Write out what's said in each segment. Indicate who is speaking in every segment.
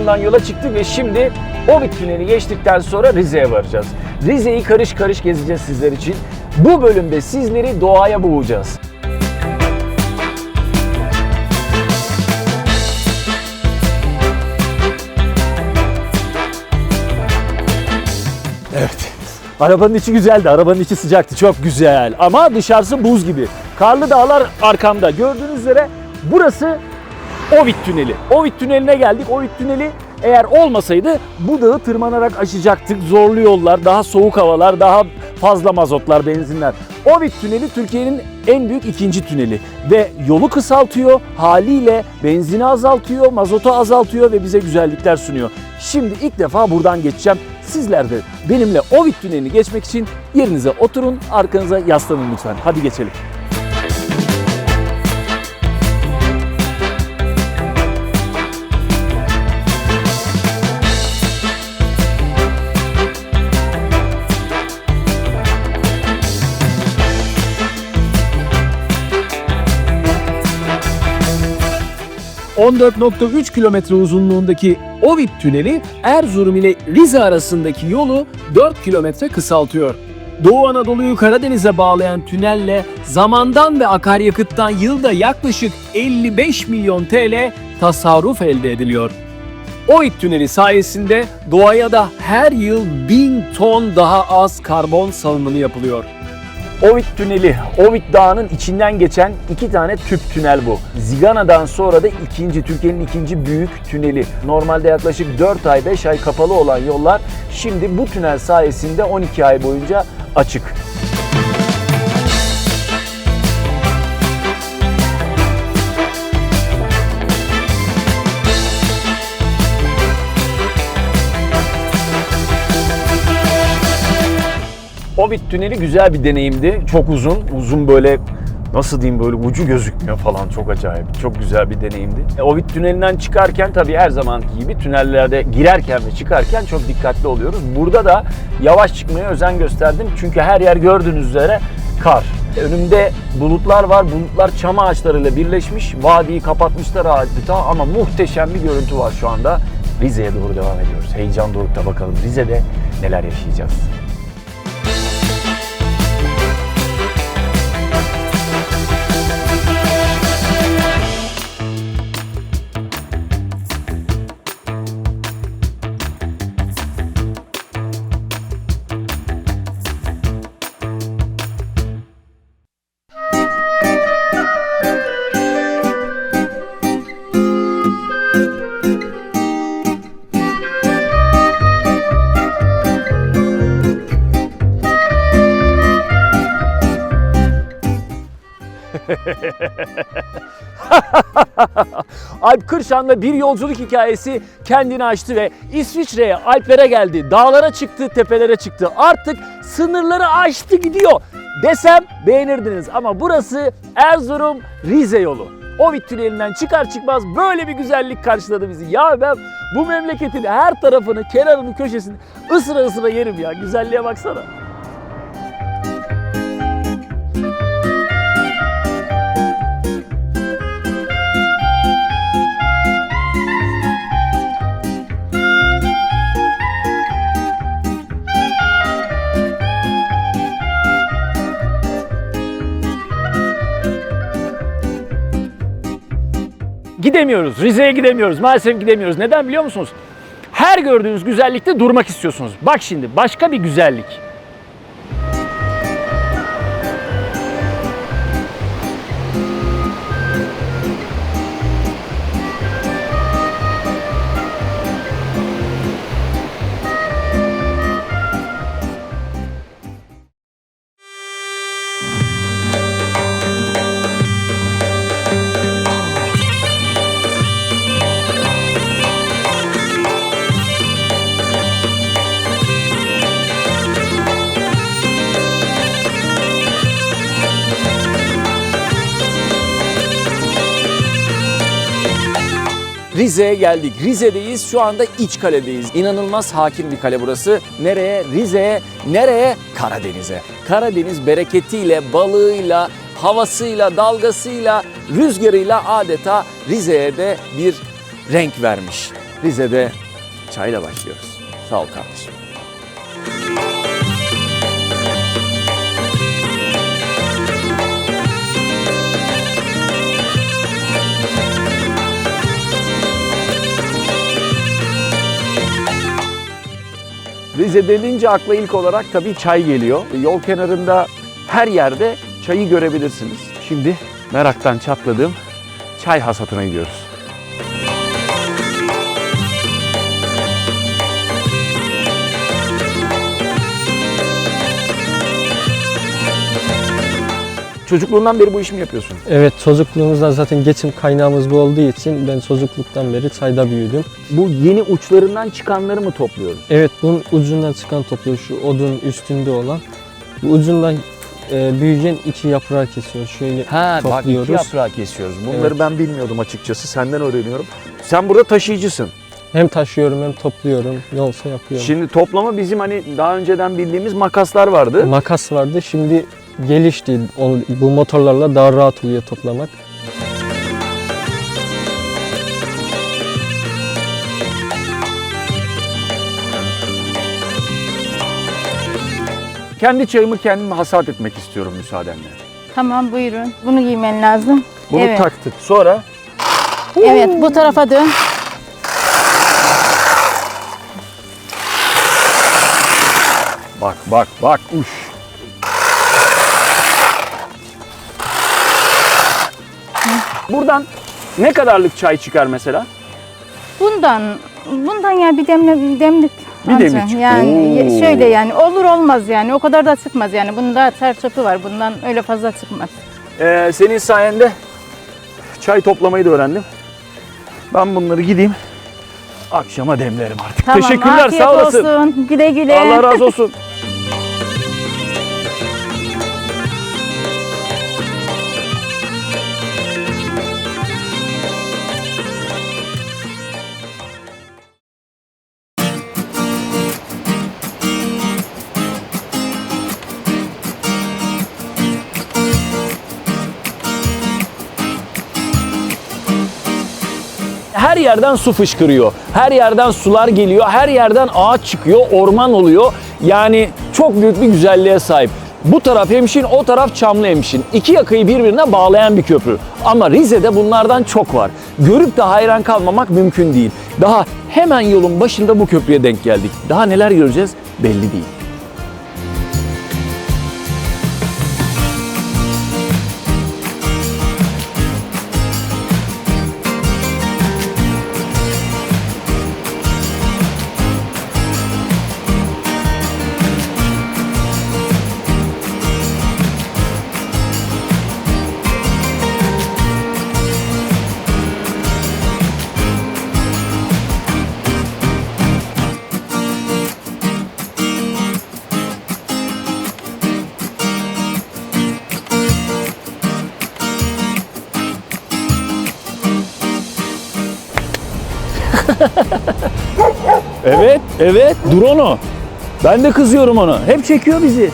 Speaker 1: Erzurum'dan yola çıktık ve şimdi Obit Tüneli geçtikten sonra Rize'ye varacağız. Rize'yi karış karış gezeceğiz sizler için. Bu bölümde sizleri doğaya boğacağız. Evet. Arabanın içi güzeldi. Arabanın içi sıcaktı. Çok güzel. Ama dışarısı buz gibi. Karlı dağlar arkamda. Gördüğünüz üzere burası Ovid Tüneli. Ovid Tüneli'ne geldik. Ovid Tüneli eğer olmasaydı bu dağı tırmanarak aşacaktık. Zorlu yollar, daha soğuk havalar, daha fazla mazotlar, benzinler. Ovid Tüneli Türkiye'nin en büyük ikinci tüneli ve yolu kısaltıyor, haliyle benzini azaltıyor, mazotu azaltıyor ve bize güzellikler sunuyor. Şimdi ilk defa buradan geçeceğim. Sizler de benimle Ovid Tüneli'ni geçmek için yerinize oturun, arkanıza yaslanın lütfen. Hadi geçelim. ...14.3 kilometre uzunluğundaki Ovid Tüneli Erzurum ile Rize arasındaki yolu 4 kilometre kısaltıyor. Doğu Anadolu'yu Karadeniz'e bağlayan tünelle zamandan ve akaryakıttan yılda yaklaşık 55 milyon TL tasarruf elde ediliyor. Ovid Tüneli sayesinde doğaya da her yıl 1000 ton daha az karbon salınımı yapılıyor. Ovid Tüneli, Ovid Dağı'nın içinden geçen iki tane tüp tünel bu. Zigana'dan sonra da ikinci, Türkiye'nin ikinci büyük tüneli. Normalde yaklaşık 4 ay, 5 ay kapalı olan yollar şimdi bu tünel sayesinde 12 ay boyunca açık. Ovid Tüneli güzel bir deneyimdi. Çok uzun, uzun böyle nasıl diyeyim böyle ucu gözükmüyor falan çok acayip. Çok güzel bir deneyimdi. E, Ovid Tüneli'nden çıkarken tabii her zamanki gibi tünellerde girerken ve çıkarken çok dikkatli oluyoruz. Burada da yavaş çıkmaya özen gösterdim. Çünkü her yer gördüğünüz üzere kar. Önümde bulutlar var. Bulutlar çam ağaçlarıyla birleşmiş. Vadiyi kapatmışlar adeta ama muhteşem bir görüntü var şu anda. Rize'ye doğru devam ediyoruz. Heyecan dorukta bakalım Rize'de neler yaşayacağız. Alp Kırşan'la bir yolculuk hikayesi kendini açtı ve İsviçre'ye, Alplere geldi. Dağlara çıktı, tepelere çıktı. Artık sınırları aştı gidiyor desem beğenirdiniz. Ama burası Erzurum Rize yolu. Ovid tünelinden çıkar çıkmaz böyle bir güzellik karşıladı bizi. Ya ben bu memleketin her tarafını, kenarını, köşesini ısıra ısıra yerim ya. Güzelliğe baksana. Gidemiyoruz. Rize'ye gidemiyoruz. Maalesef gidemiyoruz. Neden biliyor musunuz? Her gördüğünüz güzellikte durmak istiyorsunuz. Bak şimdi başka bir güzellik. Rize'ye geldik. Rize'deyiz. Şu anda iç kaledeyiz. İnanılmaz hakim bir kale burası. Nereye? Rize'ye. Nereye? Karadeniz'e. Karadeniz bereketiyle, balığıyla, havasıyla, dalgasıyla, rüzgarıyla adeta Rize'ye de bir renk vermiş. Rize'de çayla başlıyoruz. Sağ ol kardeşim. Rize denince akla ilk olarak tabii çay geliyor. Yol kenarında her yerde çayı görebilirsiniz. Şimdi meraktan çatladığım çay hasatına gidiyoruz. Çocukluğundan beri bu işi mi yapıyorsun?
Speaker 2: Evet çocukluğumuzda zaten geçim kaynağımız bu olduğu için ben çocukluktan beri çayda büyüdüm.
Speaker 1: Bu yeni uçlarından çıkanları mı topluyoruz?
Speaker 2: Evet bunun ucundan çıkan topluyor şu odun üstünde olan. Bu ucundan e, büyüyen iki yaprağı kesiyor. Şöyle
Speaker 1: Ha bak
Speaker 2: Topluyoruz.
Speaker 1: iki yaprağı kesiyoruz. Bunları
Speaker 2: Evet.
Speaker 1: ben bilmiyordum açıkçası. Senden öğreniyorum. Sen burada taşıyıcısın.
Speaker 2: hem taşıyorum hem topluyorum. Ne olsa yapıyorum.
Speaker 1: Şimdi toplama bizim hani daha önceden bildiğimiz makaslar vardı.
Speaker 2: Makas vardı şimdi gelişti. Onu, bu motorlarla daha rahat oluyor toplamak.
Speaker 1: Kendi çayımı kendim hasat etmek istiyorum müsaadenle.
Speaker 3: Tamam buyurun. Bunu giymen lazım.
Speaker 1: Bunu
Speaker 3: evet.
Speaker 1: taktık. Sonra
Speaker 3: Evet bu tarafa dön.
Speaker 1: bak bak bak uş. Buradan ne kadarlık çay çıkar mesela?
Speaker 3: Bundan bundan ya bir demle demlik.
Speaker 1: Bir
Speaker 3: anca.
Speaker 1: demlik.
Speaker 3: Yani
Speaker 1: Oo.
Speaker 3: şöyle yani olur olmaz yani o kadar da çıkmaz yani. Bunun daha çarçöpü var. Bundan öyle fazla çıkmaz.
Speaker 1: Ee, senin sayende çay toplamayı da öğrendim. Ben bunları gideyim akşama demlerim artık.
Speaker 3: Tamam,
Speaker 1: Teşekkürler
Speaker 3: afiyet
Speaker 1: sağ olasın.
Speaker 3: olsun. Güle güle.
Speaker 1: Allah razı olsun. yerden su fışkırıyor. Her yerden sular geliyor. Her yerden ağaç çıkıyor, orman oluyor. Yani çok büyük bir güzelliğe sahip. Bu taraf Hemşin, o taraf Çamlı Hemşin. İki yakayı birbirine bağlayan bir köprü. Ama Rize'de bunlardan çok var. Görüp de hayran kalmamak mümkün değil. Daha hemen yolun başında bu köprüye denk geldik. Daha neler göreceğiz belli değil. Evet, evet. Dur onu. Ben de kızıyorum ona. Hep çekiyor bizi.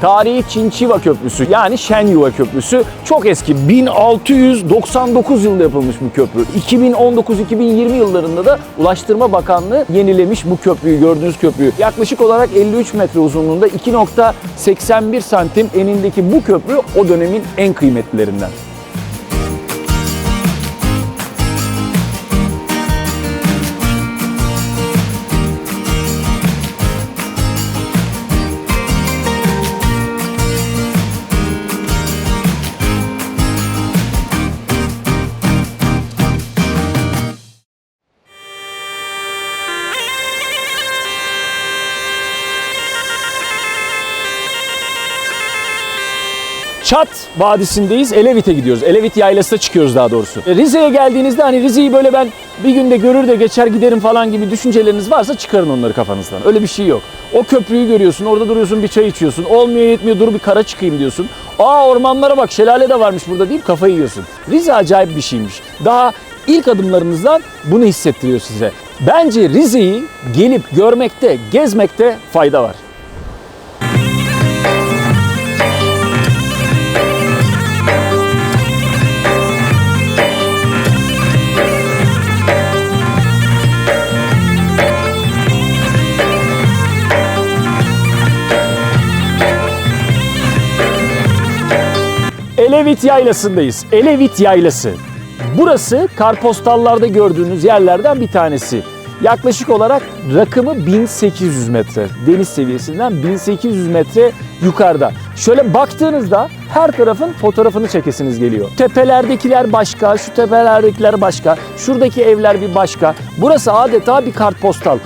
Speaker 1: Tarihi Çinçiva Köprüsü yani Shenyuva Köprüsü çok eski. 1699 yılında yapılmış bu köprü. 2019-2020 yıllarında da Ulaştırma Bakanlığı yenilemiş bu köprüyü, gördüğünüz köprüyü. Yaklaşık olarak 53 metre uzunluğunda 2.81 santim enindeki bu köprü o dönemin en kıymetlilerinden. Çat Vadisi'ndeyiz. Elevit'e gidiyoruz. Elevit Yaylası'na çıkıyoruz daha doğrusu. E, Rize'ye geldiğinizde hani Rize'yi böyle ben bir günde görür de geçer giderim falan gibi düşünceleriniz varsa çıkarın onları kafanızdan. Öyle bir şey yok. O köprüyü görüyorsun, orada duruyorsun bir çay içiyorsun. Olmuyor yetmiyor dur bir kara çıkayım diyorsun. Aa ormanlara bak şelale de varmış burada deyip kafayı yiyorsun. Rize acayip bir şeymiş. Daha ilk adımlarınızdan bunu hissettiriyor size. Bence Rize'yi gelip görmekte, gezmekte fayda var. Elevit Yaylası'ndayız. Elevit Yaylası. Burası karpostallarda gördüğünüz yerlerden bir tanesi. Yaklaşık olarak rakımı 1800 metre. Deniz seviyesinden 1800 metre yukarıda. Şöyle baktığınızda her tarafın fotoğrafını çekesiniz geliyor. Tepelerdekiler başka, şu tepelerdekiler başka, şuradaki evler bir başka. Burası adeta bir kartpostal.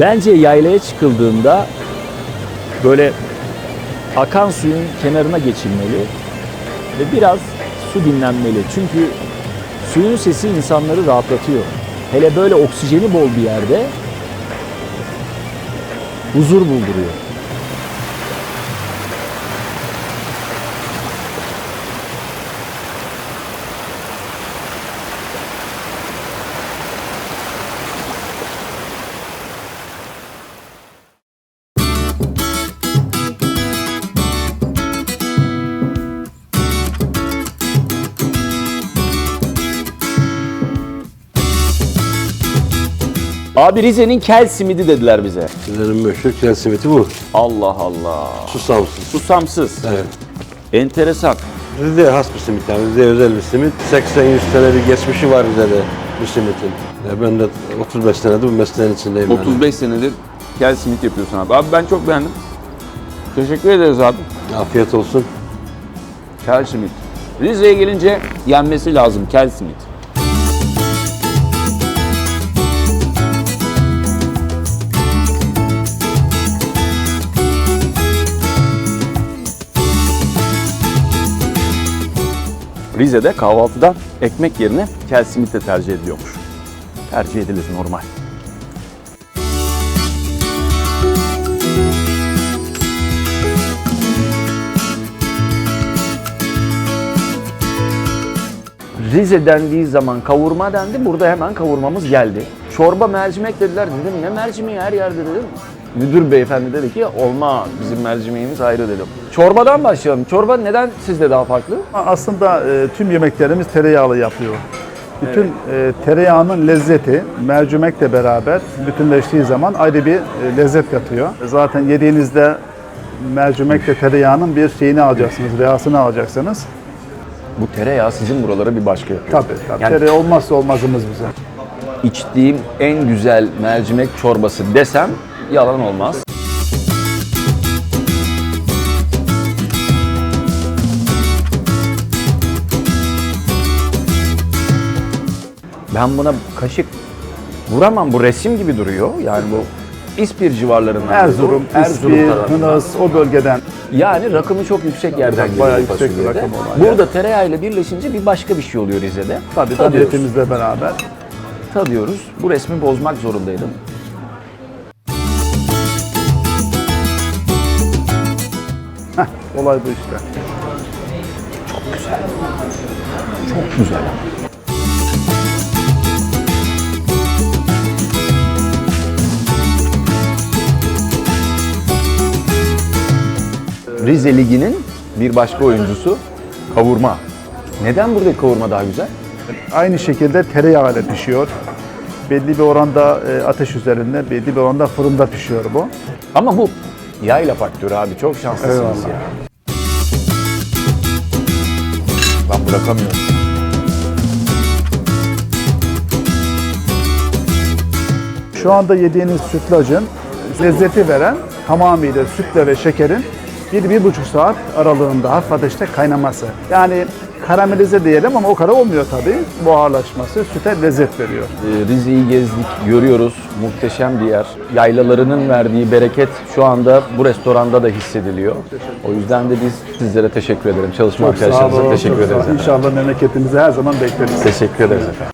Speaker 1: Bence yaylaya çıkıldığında böyle akan suyun kenarına geçilmeli ve biraz su dinlenmeli. Çünkü suyun sesi insanları rahatlatıyor. Hele böyle oksijeni bol bir yerde huzur bulduruyor. Abi Rize'nin kel simidi dediler bize.
Speaker 4: Sizlerin meşhur kel simiti bu.
Speaker 1: Allah Allah.
Speaker 4: Susamsız.
Speaker 1: Susamsız.
Speaker 4: Evet.
Speaker 1: Enteresan.
Speaker 4: Rize'ye has bir simit yani. Rize'ye özel bir simit. 80-100 sene bir geçmişi var Rize'de bu simitin. Ya ben de 35 senedir bu mesleğin içindeyim. yani.
Speaker 5: 35 senedir kel simit yapıyorsun abi. Abi ben çok beğendim. Teşekkür ederiz abi.
Speaker 4: Afiyet olsun.
Speaker 5: Kel simit. Rize'ye gelince yenmesi lazım kel simit.
Speaker 1: Rize'de kahvaltıda ekmek yerine kel simit de tercih ediliyormuş. Tercih edilir normal. Rize dendiği zaman kavurma dendi. Burada hemen kavurmamız geldi. Çorba mercimek dediler. Dedim ne mercimeği her yerde dedim. Müdür beyefendi dedi ki olma bizim mercimeğimiz ayrı dedim. Çorbadan başlayalım. Çorba neden sizde daha farklı?
Speaker 6: Aslında e, tüm yemeklerimiz tereyağlı yapıyor. Bütün e, tereyağının lezzeti mercimekle beraber bütünleştiği zaman ayrı bir e, lezzet katıyor. Zaten yediğinizde mercimekle tereyağının bir şeyini alacaksınız, reyasını alacaksınız.
Speaker 1: Bu tereyağı sizin buralara bir başka yapıyor.
Speaker 6: Tabii tabii.
Speaker 1: Yani-
Speaker 6: Tereyağı olmazsa olmazımız bize.
Speaker 1: İçtiğim en güzel mercimek çorbası desem yalan olmaz. Ben buna kaşık vuramam. Bu resim gibi duruyor. Yani bu İspir civarlarından.
Speaker 6: Erzurum,
Speaker 1: Erzurum
Speaker 6: İspir,
Speaker 1: tarafından.
Speaker 6: Hınıs o bölgeden.
Speaker 1: Yani rakımı çok yüksek yerden geliyor
Speaker 6: Bayağı yüksek bir
Speaker 1: fasulyede.
Speaker 6: rakım olan.
Speaker 1: Burada tereyağıyla birleşince bir başka bir şey oluyor Rize'de.
Speaker 6: Tabii
Speaker 1: Tadıyoruz.
Speaker 6: tabiatimizle beraber.
Speaker 1: Tadıyoruz. Bu resmi bozmak zorundaydım.
Speaker 6: Olay bu işte.
Speaker 1: Çok güzel. Rize Ligi'nin bir başka oyuncusu kavurma. Neden buradaki kavurma daha güzel?
Speaker 6: Aynı şekilde tereyağı ile pişiyor. Belli bir oranda e, ateş üzerinde, belli bir oranda fırında pişiyor bu.
Speaker 1: Ama bu yayla faktörü abi çok şanslısınız
Speaker 6: Eyvallah.
Speaker 1: ya. Bırakamıyorum.
Speaker 6: Şu anda yediğiniz sütlacın lezzeti veren tamamıyla sütle ve şekerin bir, bir buçuk saat aralığında hafif ateşte kaynaması. Yani karamelize diyelim ama o kadar olmuyor tabii. Buharlaşması süte lezzet veriyor.
Speaker 1: Ee, Rize'yi gezdik, görüyoruz. Muhteşem bir yer. Yaylalarının verdiği bereket şu anda bu restoranda da hissediliyor. O yüzden de biz sizlere teşekkür ederim. Çalışma arkadaşlarımıza teşekkür ederiz. efendim.
Speaker 6: İnşallah memleketimize her zaman bekleriz.
Speaker 1: Teşekkür ederiz efendim.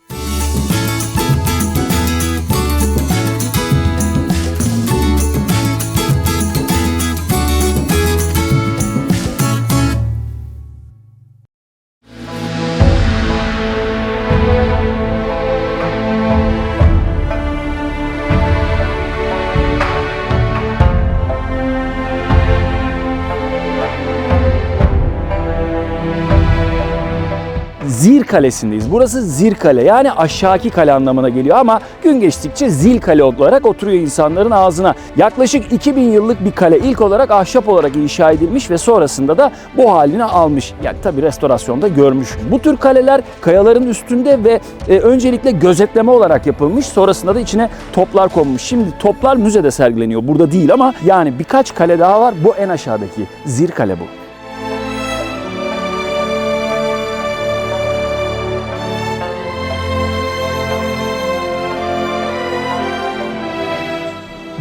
Speaker 1: Kalesi'ndeyiz. Burası Zir Kale yani aşağıki kale anlamına geliyor ama gün geçtikçe Zil Kale olarak oturuyor insanların ağzına. Yaklaşık 2000 yıllık bir kale ilk olarak ahşap olarak inşa edilmiş ve sonrasında da bu halini almış. Yani tabi restorasyonda görmüş. Bu tür kaleler kayaların üstünde ve e, öncelikle gözetleme olarak yapılmış. Sonrasında da içine toplar konmuş. Şimdi toplar müzede sergileniyor. Burada değil ama yani birkaç kale daha var. Bu en aşağıdaki. Zir Kale bu.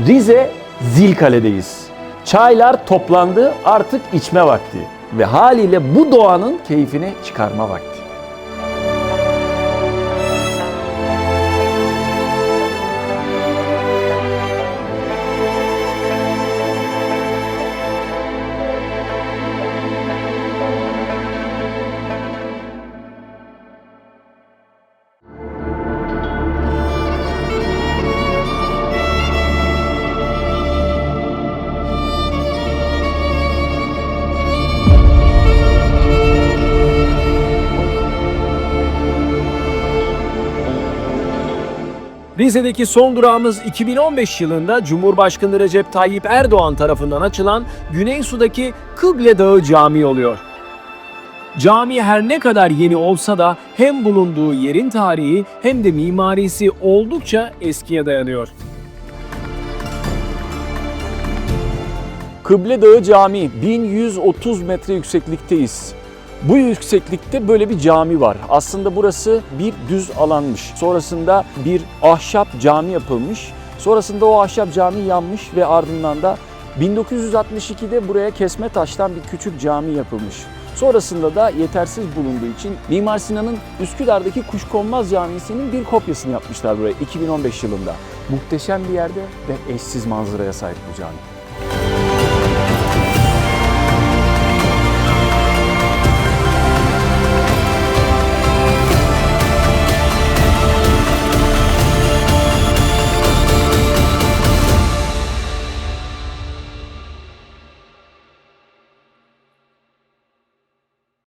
Speaker 1: Rize Zilkale'deyiz. Çaylar toplandı artık içme vakti ve haliyle bu doğanın keyfini çıkarma vakti.
Speaker 7: Rize'deki son durağımız 2015 yılında Cumhurbaşkanı Recep Tayyip Erdoğan tarafından açılan Güneysu'daki Kıble Dağı Camii oluyor. Cami her ne kadar yeni olsa da hem bulunduğu yerin tarihi hem de mimarisi oldukça eskiye dayanıyor.
Speaker 1: Kıble Dağı Camii 1130 metre yükseklikteyiz. Bu yükseklikte böyle bir cami var. Aslında burası bir düz alanmış. Sonrasında bir ahşap cami yapılmış. Sonrasında o ahşap cami yanmış ve ardından da 1962'de buraya kesme taştan bir küçük cami yapılmış. Sonrasında da yetersiz bulunduğu için Mimar Sinan'ın Üsküdar'daki Kuşkonmaz Camisi'nin bir kopyasını yapmışlar buraya 2015 yılında. Muhteşem bir yerde ve eşsiz manzaraya sahip bu cami.